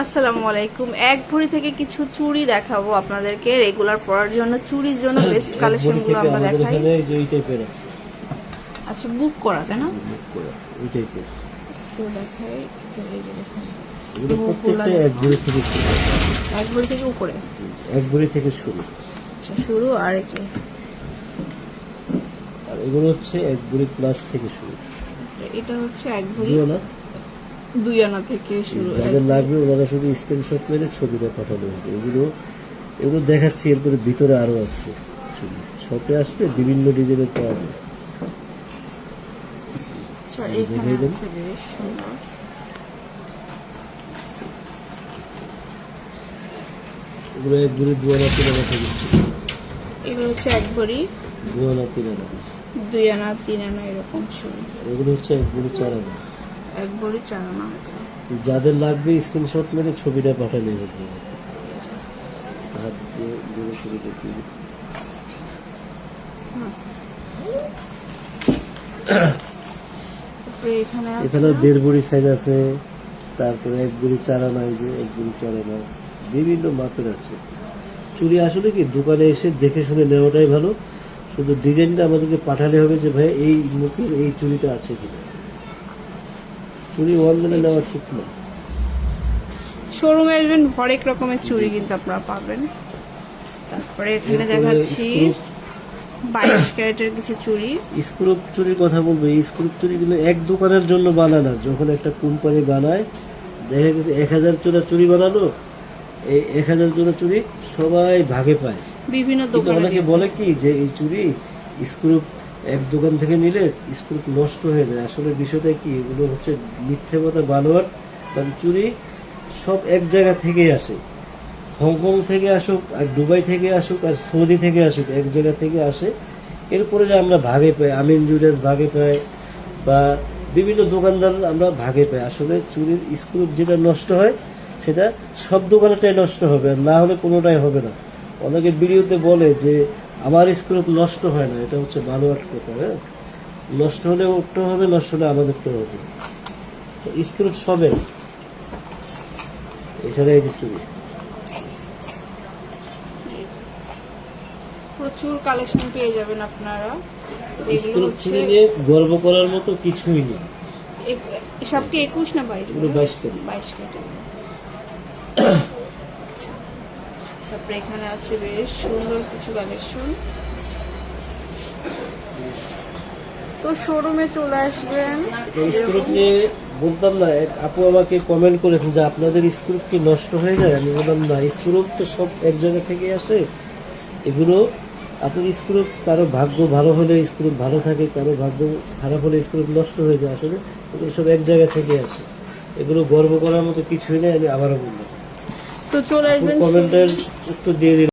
আসসালামু আলাইকুম। এক ভরি থেকে কিছু চুড়ি দেখাবো আপনাদেরকে। রেগুলার পরার জন্য চুড়ির জন্য বেস্ট এক কালেকশনগুলো আমরা দেখাই। এই টাইপের আচ্ছা বুক করা তাই না? বুক করা, এই টাইপের তো দেখাই এই যে দেখুন। এগুলো প্রত্যেকটা এক ভরি থেকে উপরে? এক ভরি থেকে শুরু। আচ্ছা শুরু আর যে। আর এগুলো হচ্ছে এক ভরি প্লাস থেকে শুরু। এটা হচ্ছে এক ভরি। না। দুই আনা থেকে শুরু যাদের লাগবে ওনারা শুধু স্ক্রিনশট মেরে ছবিটা পাঠানো হবে এগুলো এগুলো দেখাচ্ছি এরপরে ভিতরে আরও আছে শপে আসলে বিভিন্ন ডিজাইনের পাওয়া যায়। আচ্ছা এগুলো এক ভরি দু আনা তিন আনা থেকে এগুলো হচ্ছে এক ভরি। দু আনা তিন আনা। দুই আনা তিন আনা এরকম এগুলো হচ্ছে এক ভরি চার আনা। এক চার আনা যাদের লাগবে স্ক্রিনশট মেরে ছবিটা পাঠালে হবে হাত দিয়ে দূরে করে দেখি এখানে দেড় বুড়ি সাইজ আছে তারপরে এক বুড়ি চারানা এই যে এক বুড়ি চারানা বিভিন্ন মাপের আছে। চুড়ি আসলে কি দোকানে এসে দেখে শুনে নেওয়াটাই ভালো। শুধু ডিজাইনটা আমাদেরকে পাঠালে হবে যে ভাই এই মুখের এই চুড়িটা আছে কিনা। চুড়ি নেওয়া ঠিক না। শোরুমে আসবেন হরেক রকমের চুড়ি কিন্তু আপনারা পাবেন। তারপরে এখানে দেখাচ্ছি বাইশ ক্যারেটের কিছু চুড়ি স্ক্রুপ চুরির কথা বলব এই স্ক্রুপ চুরিগুলো এক দোকানের জন্য বানায় না যখন একটা কোম্পানি বানায় দেখা গেছে এক হাজার চোরা চুরি বানালো এই এক হাজার চোরা চুরি সবাই ভাগে পায়। বিভিন্ন অনেকে বলে কি যে এই চুরি স্ক্রুপ এক দোকান থেকে নিলে স্ক্রুপ নষ্ট হয়ে যায়। আসলে বিষয়টা কি? এগুলো হচ্ছে মিথ্যে কথা বানোয়ার কারণ চুরি সব এক জায়গা থেকেই আসে। হংকং থেকে আসুক, আর দুবাই থেকে আসুক, আর সৌদি থেকে আসুক, এক জায়গা থেকে আসে। এরপরে যে আমরা ভাগে পাই, আমিন জুয়েলার্স ভাগে পাই বা বিভিন্ন দোকানদার আমরা ভাগে পাই। আসলে চুরির স্ক্রুপ যেটা নষ্ট হয়, সেটা সব দোকানেরটাই নষ্ট হবে না হলে কোনোটাই হবে না। অনেকে ভিডিওতে বলে যে আমার স্ক্রুপ নষ্ট হয় না এটা হচ্ছে ভালো একটা কথা হ্যাঁ? নষ্ট হলে ওটা হবে নষ্ট হলে আমাদেরটা হবে। তো স্ক্রুপ সবে। এছাড়া এই যে চুরি প্রচুর কালেকশন পেয়ে যাবেন আপনারা। স্ক্রুপ হচ্ছে নিয়ে গর্ব করার মতো কিছুই নেই। এক- সব কি একুশ না বাইশ? বাইশ কেজি বাইশ কেটে। তারপরে এখানে আছে বেশ সুন্দর কিছু কালেকশন তো শোরুমে চলে আসবেন। স্ক্রুপ নিয়ে বলতাম না আপু আমাকে কমেন্ট করেছেন যে আপনাদের স্ক্রুপ কি নষ্ট হয়ে যায়? আমি বললাম, না স্ক্রুপ তো সব এক জায়গা থেকে আসে। এগুলো আপনার স্ক্রুপ কারও ভাগ্য ভালো হলে স্ক্রুপ ভালো থাকে, কারও ভাগ্য খারাপ হলে স্ক্রুপ নষ্ট হয়ে যায় আসলে। এগুলো সব এক জায়গা থেকে আসে। এগুলো গর্ব করার মতো কিছুই নেই, আমি আবারও বললাম। তো চলে আসবেন কমেন্টের একটু দিয়ে